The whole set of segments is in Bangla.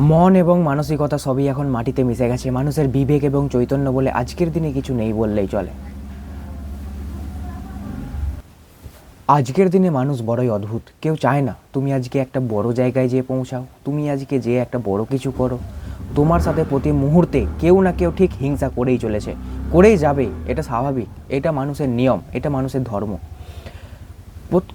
মন এবং মানসিকতা সবই এখন মাটিতে মিশে গেছে। মানুষের বিবেক এবং চৈতন্য বলে আজকের দিনে কিছু নেই বললেই চলে। আজকের দিনে মানুষ বড়ই অদ্ভুত। কেউ চায় না, তুমি আজকে একটা বড় জায়গায় যেয়ে পৌঁছাও, তুমি আজকে যে একটা বড় কিছু করো। তোমার সাথে প্রতি মুহূর্তে কেউ না কেউ ঠিক হিংসা করেই চলেছে। করেই যাবে, এটা স্বাভাবিক। এটা মানুষের নিয়ম, এটা মানুষের ধর্ম।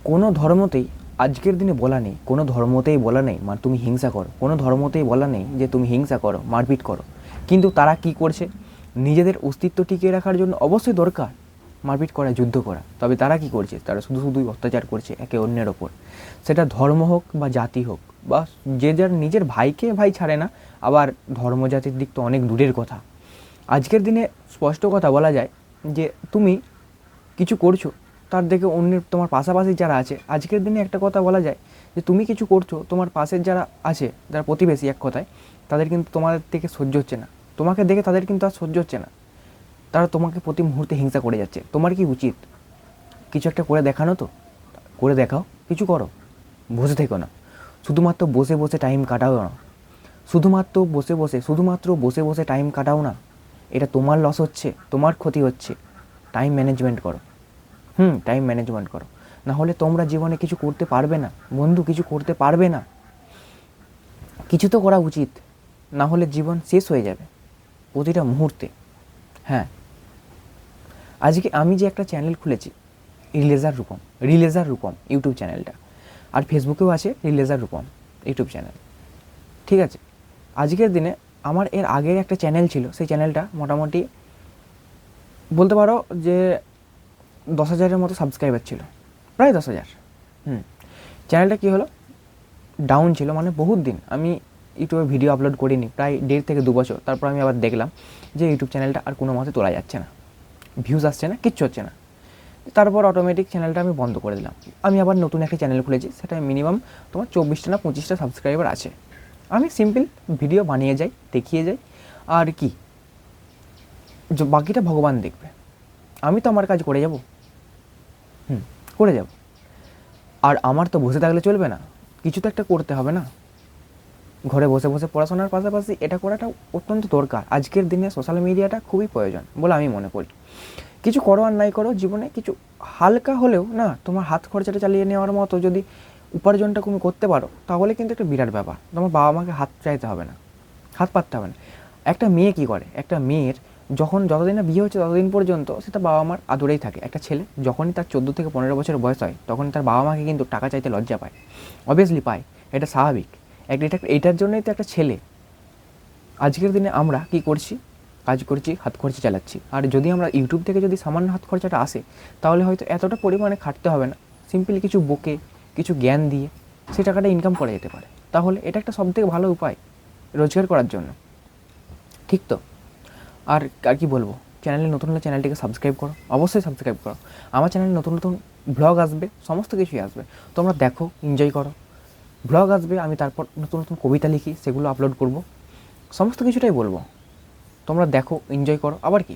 কোনো ধর্মতেই আজকের দিনে বলা নেই, কোনো ধর্মতেই বলা নেই মানে তুমি হিংসা করো। কোনো ধর্মতেই বলা নেই যে তুমি হিংসা করো, মারপিট করো। কিন্তু তারা কি করছে? নিজেদের অস্তিত্ব টিকিয়ে রাখার জন্য অবশ্যই দরকার মারপিট করা, যুদ্ধ করা। তবে তারা কি করছে? তারা শুধু শুধুই অত্যাচার করছে একে অন্যের ওপর। সেটা ধর্ম হোক বা জাতি হোক বা যে যার নিজের ভাইকে ভাই ছাড়ে না, আবার ধর্ম জাতির দিক তো অনেক দূরের কথা। আজকের দিনে স্পষ্ট কথা বলা যায় যে তুমি কিছু করছ তার দেখে অন্যের, তোমার পাশাপাশি যারা আছে, আজকের দিনে একটা কথা বলা যায় যে তুমি কিছু করছ, তোমার পাশের যারা আছে, যারা প্রতিবেশী এক কথায়, তাদের কিন্তু তোমাদের থেকে সহ্য হচ্ছে না। তোমাকে দেখে তাদের কিন্তু আর সহ্য হচ্ছে না। তারা তোমাকে প্রতি মুহূর্তে হিংসা করে যাচ্ছে। তোমার কি উচিত? কিছু একটা করে দেখানো তো? করে দেখাও। কিছু করো। বসে থেকো না। শুধুমাত্র বসে বসে টাইম কাটাও না। শুধুমাত্র বসে বসে, শুধুমাত্র বসে বসে টাইম কাটাও না। এটা তোমার লস হচ্ছে, তোমার ক্ষতি হচ্ছে। টাইম ম্যানেজমেন্ট করো। হুম টাইম ম্যানেজমেন্ট করো। না হলে তোমরা জীবনে কিছু করতে পারবে না। বন্ধু, কিছু করতে পারবে না। কিছু তো করা উচিত। না হলে জীবন শেষ হয়ে যাবে প্রতিটা মুহূর্তে। হ্যাঁ। আজকে আমি যে একটা চ্যানেল খুলেছি রিলেজার রূপম রিলেজার রূপম ইউটিউব চ্যানেলটা আর ফেসবুকেও আছে রিলেজার রূপম ইউটিউব চ্যানেল ঠিক আছে? আজকের দিনে আমার এর আগের একটা চ্যানেল ছিল, সেই চ্যানেলটা মোটামুটি বলতে পারো যে দশ হাজারের মতো সাবস্ক্রাইবার ছিল। প্রায় দশ হাজার। হুম। চ্যানেলটা কী হলো? ডাউন ছিল মানে বহুত দিন। আমি ইউটিউবে ভিডিও আপলোড করিনি, প্রায় দেড় থেকে দু বছর তারপর আমি আবার দেখলাম যে ইউটিউব চ্যানেলটা আর কোনো মতে তোলা যাচ্ছে না। ভিউজ আসছে না, কিচ্ছু হচ্ছে না। তারপর অটোমেটিক চ্যানেলটা আমি বন্ধ করে দিলাম। আমি আবার নতুন একটা চ্যানেল খুলেছি সেটা মিনিমাম তোমার চব্বিশটা না পঁচিশটা সাবস্ক্রাইবার আছে। আমি সিম্পল ভিডিও বানিয়ে যাই, দেখিয়ে যাই। আর কি? বাকিটা ভগবান দেখবে। আমি তো আমার কাজ করে যাব। হুম, করে যাব। আর আমার তো বসে থাকলে চলবে না। কিছু তো একটা করতে হবে না। ঘরে বসে বসে পড়াশোনার পাশাপাশি এটা করাটা অত্যন্ত দরকার। আজকের দিনে সোশ্যাল মিডিয়াটা খুবই প্রয়োজন বলে আমি মনে করি। কিছু করো আর নাই করো, জীবনে কিছু হালকা হলেও না, তোমার হাত খরচাটা চালিয়ে নেওয়ার মতো যদি উপার্জনটা তুমি করতে পারো, তাহলে কিন্তু একটা বিরাট ব্যাপার। তোমার বাবা মাকে হাত চাইতে হবে না। হাত পাততে হবে না। একটা মেয়ে কি করে? একটা মেয়ের যখন যতদিন না বিয়ে হচ্ছে ততদিন পর্যন্ত সে তার বাবা মার আদরেই থাকে। একটা ছেলে যখনই তার চোদ্দ থেকে পনেরো বছর বয়স হয়, তখন তার বাবা মাকে কিন্তু টাকা চাইতে লজ্জা পায়। অবভিয়াসলি পায়। এটা স্বাভাবিক। একটা এটা এটার জন্যই তো একটা ছেলে। আজকের দিনে আমরা কি করছি? কাজ করছি, হাত খরচা চালাচ্ছি। আর যদি আমরা ইউটিউব থেকে যদি সামান্য হাত খরচাটা আসে, তাহলে হয়তো এতটা পরিমাণে খাটতে হবে না। সিম্পলি কিছু বকে, কিছু জ্ঞান দিয়ে সে টাকাটা ইনকাম করা যেতে পারে। তাহলে এটা একটা সবথেকে ভালো উপায় রোজগার করার জন্য। ঠিক তো? আর আর কি বলব? চ্যানেলে নতুন হলে চ্যানেলটিকে সাবস্ক্রাইব করো। অবশ্যই সাবস্ক্রাইব করো। আমার চ্যানেলে নতুন নতুন ব্লগ আসবে, সমস্ত কিছুই আসবে। তোমরা দেখো এনজয় করো। ব্লগ আসবে, আমি তারপর নতুন নতুন কবিতা লিখি, সেগুলো আপলোড করব। সমস্ত কিছুটাই বলব। তোমরা দেখো এনজয় করো। আবার কি?